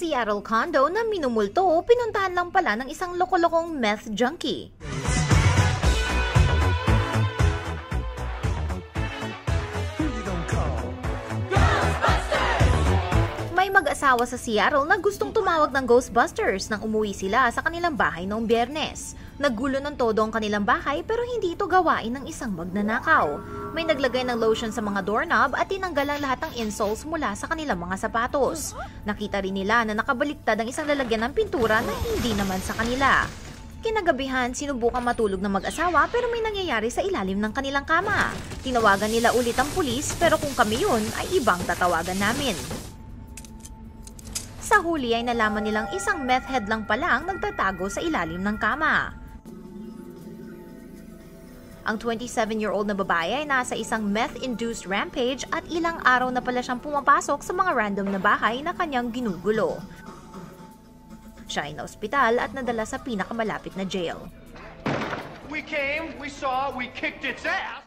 Seattle condo na minumulto, pinuntahan lang pala ng isang lokolokong meth junkie. May mag-asawa sa Seattle na gustong tumawag ng Ghostbusters nang umuwi sila sa kanilang bahay noong biyernes. Naggulo ng todo ang kanilang bahay pero hindi ito gawain ng isang magnanakaw. May naglagay ng lotion sa mga doorknob at tinanggal ang lahat ng insoles mula sa kanilang mga sapatos. Nakita rin nila na nakabaliktad ang isang lalagyan ng pintura na hindi naman sa kanila. Kinagabihan, sinubukan matulog ng mag-asawa pero may nangyayari sa ilalim ng kanilang kama. Tinawagan nila ulit ang pulis pero kung kami yun ay ibang tatawagan namin. Sa huli ay nalaman nilang isang meth head lang pala ang nagtatago sa ilalim ng kama. Ang 27-year-old na babae ay nasa isang meth-induced rampage at ilang araw na pala siyang pumapasok sa mga random na bahay na kanyang ginugulo. Siya ay naospital at nadala sa pinakamalapit na jail. We came, we saw, we kicked its ass.